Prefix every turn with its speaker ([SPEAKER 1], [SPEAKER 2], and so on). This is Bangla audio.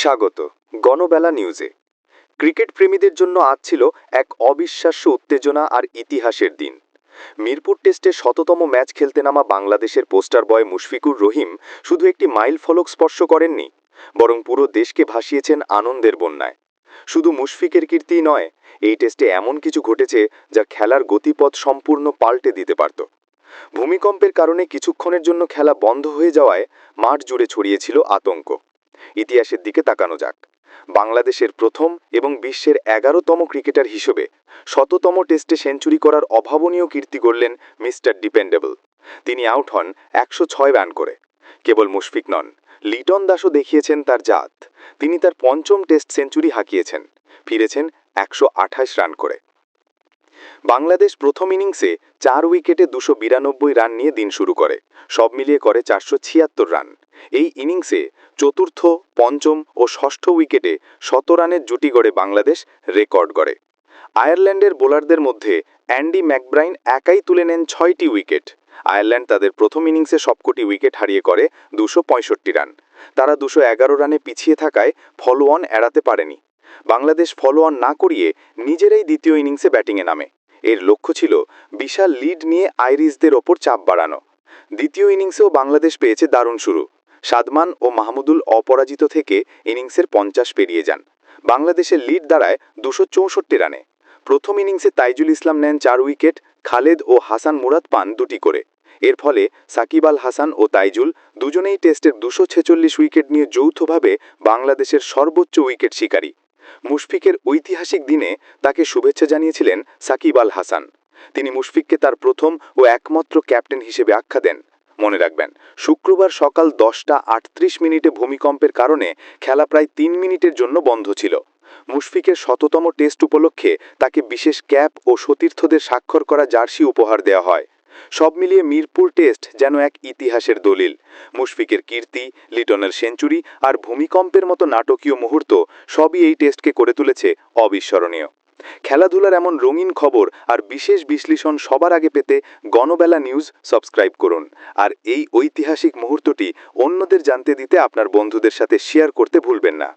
[SPEAKER 1] স্বাগত, গণবেলা নিউজে। ক্রিকেট প্রেমীদের জন্য আজ ছিল এক অবিশ্বাস্য উত্তেজনা আর ইতিহাসের দিন। মিরপুর টেস্টে শততম ম্যাচ খেলতে নামা বাংলাদেশের পোস্টার বয় মুশফিকুর রহিম শুধু একটি মাইল ফলক স্পর্শ করেননি, বরং পুরো দেশকে ভাসিয়েছেন আনন্দের বন্যায়। শুধু মুশফিকের কীর্তিই নয়, এই টেস্টে এমন কিছু ঘটেছে যা খেলার গতিপথ সম্পূর্ণ পাল্টে দিতে পারত। ভূমিকম্পের কারণে কিছুক্ষণের জন্য খেলা বন্ধ হয়ে যাওয়ায় মাঠ জুড়ে ছড়িয়েছিল আতঙ্ক। ইতিহাসের দিকে তাকানো যাক। বাংলাদেশের প্রথম এবং বিশ্বের এগারোতম ক্রিকেটার হিসেবে শততম টেস্টে সেঞ্চুরি করার অভাবনীয় কীর্তি করলেন মিস্টার ডিপেন্ডেবল। তিনি আউট হন একশো ছয় রান করে। কেবল মুশফিক নন, লিটন দাসও দেখিয়েছেন তার জাত। তিনি তার পঞ্চম টেস্ট সেঞ্চুরি হাঁকিয়েছেন, ফিরেছেন একশো আঠাশ রান করে। বাংলাদেশ প্রথম ইনিংসে চার উইকেটে দুশো বিরানব্বই রান নিয়ে দিন শুরু করে, সব মিলিয়ে করে চারশো ছিয়াত্তর রান। এই ইনিংসে চতুর্থ, পঞ্চম ও ষষ্ঠ উইকেটে শত রানের জুটি গড়ে বাংলাদেশ রেকর্ড গড়ে। আয়ারল্যান্ডের বোলারদের মধ্যে অ্যান্ডি ম্যাকব্রাইন একাই তুলে নেন ছয়টি উইকেট। আয়ারল্যান্ড তাদের প্রথম ইনিংসে সবকটি উইকেট হারিয়ে করে দুশো রান। তারা দুশো এগারো রানে পিছিয়ে থাকায় ফলোঅন এড়াতে পারেনি। বাংলাদেশ ফলো অন না করিয়ে নিজেরাই দ্বিতীয় ইনিংসে ব্যাটিংয়ে নামে। এর লক্ষ্য ছিল বিশাল লিড নিয়ে আইরিশদের ওপর চাপ বাড়ানো। দ্বিতীয় ইনিংসেও বাংলাদেশ পেয়েছে দারুণ শুরু। সাদমান ও মাহমুদুল অপরাজিত থেকে ইনিংসের পঞ্চাশ পেরিয়ে যান। বাংলাদেশের লিড দাঁড়ায় দুশো চৌষট্টি রানে। প্রথম ইনিংসে তাইজুল ইসলাম নেন চার উইকেট, খালেদ ও হাসান মুরাদ পান দুটি করে। এর ফলে সাকিব আল হাসান ও তাইজুল দুজনেই টেস্টের দুশো ছেচল্লিশ উইকেট নিয়ে যৌথভাবে বাংলাদেশের সর্বোচ্চ উইকেট শিকারী। মুশফিকের ঐতিহাসিক দিনে তাকে শুভেচ্ছা জানিয়েছিলেন সাকিব আল হাসান। তিনি মুশফিককে তার প্রথম ও একমাত্র ক্যাপ্টেন হিসেবে আখ্যা দেন। মনে রাখবেন। শুক্রবার সকাল দশটা আটত্রিশ মিনিটে ভূমিকম্পের কারণে খেলা প্রায় তিন মিনিটের জন্য বন্ধ ছিল। মুশফিকের শততম টেস্ট উপলক্ষে তাকে বিশেষ ক্যাপ ও সতীর্থদের স্বাক্ষর করা জার্সি উপহার দেওয়া হয়। সব মিলিয়ে মিরপুর টেস্ট যেন এক ইতিহাসের দলিল। মুশফিকের কীর্তি, লিটনের সেঞ্চুরি আর ভূমিকম্পের মতো নাটকীয় মুহূর্ত সবই এই টেস্টকে করে তুলেছে অবিস্মরণীয়। খেলাধুলার এমন রঙিন খবর আর বিশেষ বিশ্লেষণ সবার আগে পেতে গণবেলা নিউজ সাবস্ক্রাইব করুন। আর এই ঐতিহাসিক মুহূর্তটি অন্যদের জানতে দিতে আপনার বন্ধুদের সাথে শেয়ার করতে ভুলবেন না।